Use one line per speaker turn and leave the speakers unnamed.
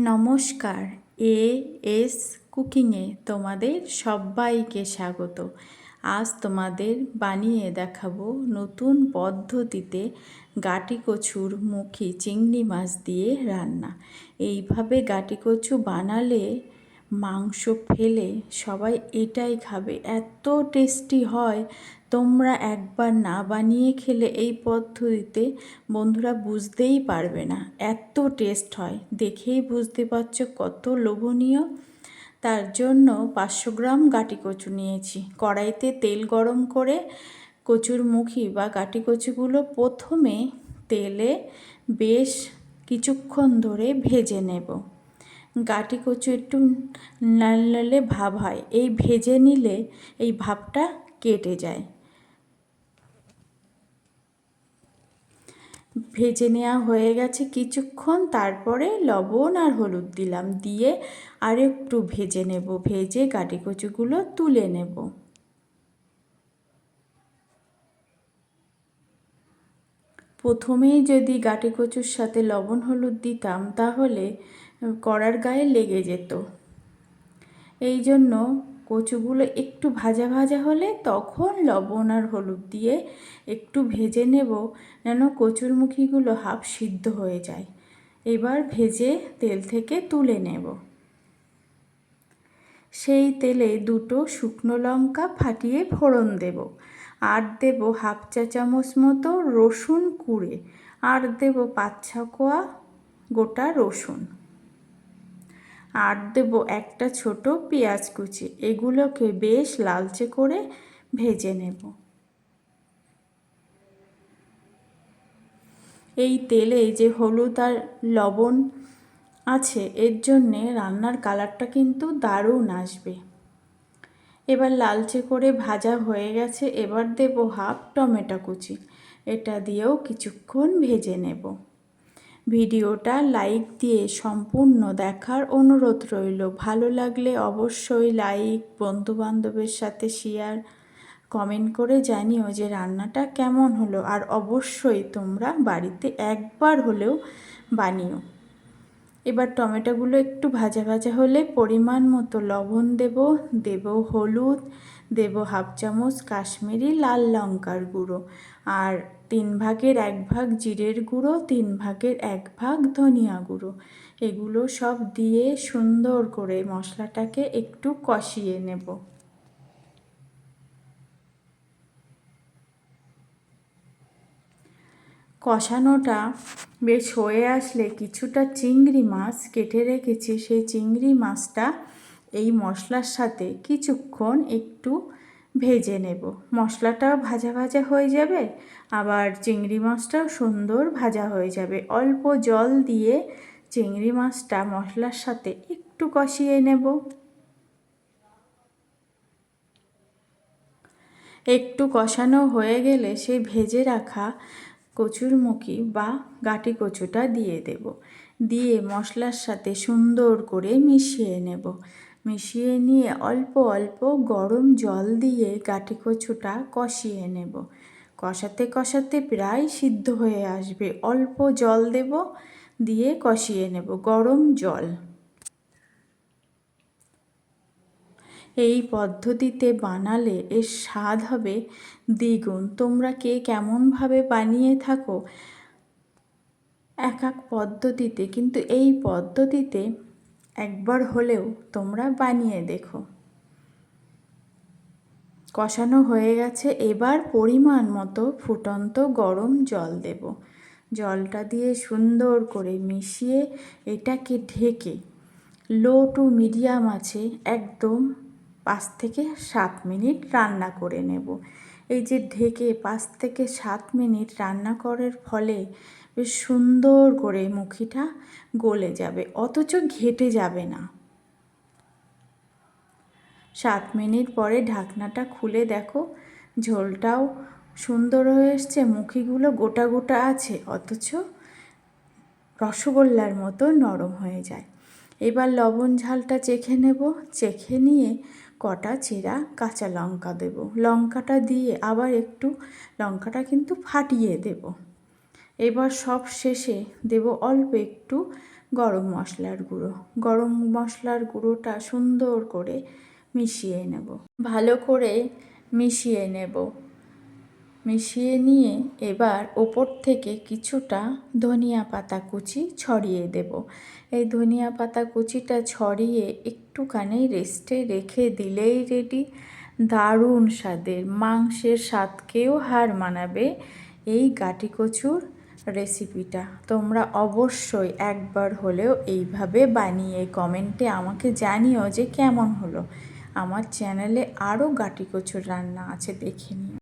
নমস্কার, A S কুকিংয়ে তোমাদের সবাইকে স্বাগত। আজ তোমাদের বানিয়ে দেখাবো নতুন পদ্ধতিতে গাটি কচুর মুখী চিংড়ি মাছ দিয়ে রান্না। এইভাবে গাটি কচু বানালে মাংস ফেলে সবাই এটাই খাবে। এত টেস্টি হয়। তোমরা একবার না বানিয়ে খেলে এই পদ্ধতিতে বন্ধুরা বুঝতেই পারবে না। এত টেস্ট হয়। দেখেই বুঝতে পারছ কত লোভনীয়। তার জন্য পাঁচশো গ্রাম গাটি কচু নিয়েছি। কড়াইতে তেল গরম করে কচুর মুখি বা গাটি কচুগুলো প্রথমে তেলে বেশ কিছুক্ষণ ধরে ভেজে নেব। গাটি কচু একটু লাল লালে ভাব হয়। এই ভেজে নিলে এই ভাবটা কেটে যায়। ভেজে নেওয়া হয়ে গেছে কিছুক্ষণ, তারপরে লবণ আর হলুদ দিলাম। দিয়ে আর একটু ভেজে নেব। ভেজে গাটি কচুগুলো তুলে নেব। প্রথমেই যদি গাটি কচুর সাথে লবণ হলুদ দিতাম, তাহলে কড়ার গায়ে লেগে যেত। এই জন্য কচুগুলো একটু ভাজা ভাজা হলে তখন লবণ আর হলুদ দিয়ে একটু ভেজে নেব, যেন কচুরমুখীগুলো হাফ সিদ্ধ হয়ে যায়। এবার ভেজে তেল থেকে তুলে নেব। সেই তেলে দুটো শুকনো লঙ্কা ফাটিয়ে ফোড়ন দেব। আর দেব হাফ চা চামচ মতো রসুন কুড়ে, আর দেব পাঁচ কোয়া গোটা রসুন। আর দেব একটা ছোট পেঁয়াজ কুচি, এগুলোকে বেশ লালচে করে ভেজে নেব। এই তেলে যে হলুদ আর লবণ আছে, এর জন্যে রান্নার কালারটা কিন্তু দারুণ আসবে। এবার লালচে করে ভাজা হয়ে গেছে, এবার দেব হাফ টমেটো কুচি। এটা দিয়েও কিছুক্ষণ ভেজে নেব। ভিডিওটা লাইক দিয়ে সম্পূর্ণ দেখার অনুরোধ রইল। ভালো লাগলে অবশ্যই লাইক, বন্ধুবান্ধবের সাথে শেয়ার, কমেন্ট করে জানিও যে রান্নাটা কেমন হলো। আর অবশ্যই তোমরা বাড়িতে একবার হলেও বানিও। এবার টমেটোগুলো একটু ভাজা ভাজা হলে পরিমাণ মতো লবণ দেব। দেব হলুদ, দেব হাফ চামচ কাশ্মীরি লাল লঙ্কার গুঁড়ো আর তিন ভাগের এক ভাগ জিরের গুঁড়ো, তিন ভাগের এক ভাগ ধনিয়া গুঁড়ো। এগুলো সব দিয়ে সুন্দর করে মশলাটাকে একটু কষিয়ে নেব। কষানোটা বেশ হয়ে আসলে কিছুটা চিংড়ি মাছ কেটে রেখেছি। সেই চিংড়ি মাছটা এই মশলার সাথে কিছুক্ষণ একটু ভেজে নেব। মশলাটাও ভাজা ভাজা হয়ে যাবে, আবার চিংড়ি মাছটাও সুন্দর ভাজা হয়ে যাবে। অল্প জল দিয়ে চিংড়ি মাছটা মশলার সাথে একটু কষিয়ে নেব। একটু কষানো হয়ে গেলে সেই ভেজে রাখা কচুরমুখী বা গাটি কচুটা দিয়ে দেব। দিয়ে মশলার সাথে সুন্দর করে মিশিয়ে নেব। মিশিয়ে নিয়ে অল্প অল্প গরম জল দিয়ে গাটি কচুটা কষিয়ে নেব। কষাতে কষাতে প্রায় সিদ্ধ হয়ে আসবে। অল্প জল দেব, দিয়ে কষিয়ে নেব গরম জল। এই পদ্ধতিতে বানালে এর স্বাদ হবে দ্বিগুণ। তোমরা কে কেমনভাবে বানিয়ে থাকো এক এক পদ্ধতিতে, কিন্তু এই পদ্ধতিতে একবার হলেও তোমরা বানিয়ে দেখো। কষানো হয়ে গেছে, এবার পরিমাণ মতো ফুটন্ত গরম জল দেব। জলটা দিয়ে সুন্দর করে মিশিয়ে এটাকে ঢেকে লো টু মিডিয়াম আছে, একদম পাঁচ থেকে সাত মিনিট রান্না করে নেব। এই যে ঢেকে পাঁচ থেকে সাত মিনিট রান্না করার ফলে বেশ সুন্দর করে মুখিটা গলে যাবে, অথচ ঘেটে যাবে না। সাত মিনিট পরে ঢাকনাটা খুলে দেখো, ঝোলটাও সুন্দর হয়ে এসছে, মুখিগুলো গোটা গোটা আছে, অথচ রসগোল্লার মতো নরম হয়ে যায়। এবার লবণ ঝালটা চেখে নেব, চেখে নিয়ে কটা চেরা কাঁচা লঙ্কা দেব। লঙ্কাটা দিয়ে আবার একটু লঙ্কাটা কিন্তু ফাটিয়ে দেব। এবার সব শেষে দেব অল্প একটু গরম মশলার গুঁড়ো। গরম মশলার গুঁড়োটা সুন্দর করে মিশিয়ে নেব। ভালো করে মিশিয়ে নেব। মিশিয়ে নিয়ে এবার ওপর থেকে কিছুটা ধনিয়া পাতা কুচি ছড়িয়ে দেব। এই ধনিয়া পাতা কুচিটা ছড়িয়ে একটুখানি রেস্টে রেখে দিলেই রেডি দারুণ স্বাদের, মাংসের স্বাদকেও হার মানাবে এই গাটি কচুর রেসিপিটা তোমরা অবশ্যই একবার হলেও এইভাবে বানিয়ে কমেন্টে আমাকে জানিও যে কেমন হলো। আমার চ্যানেলে আরও গাটি কচুর রান্না আছে দেখে নিও।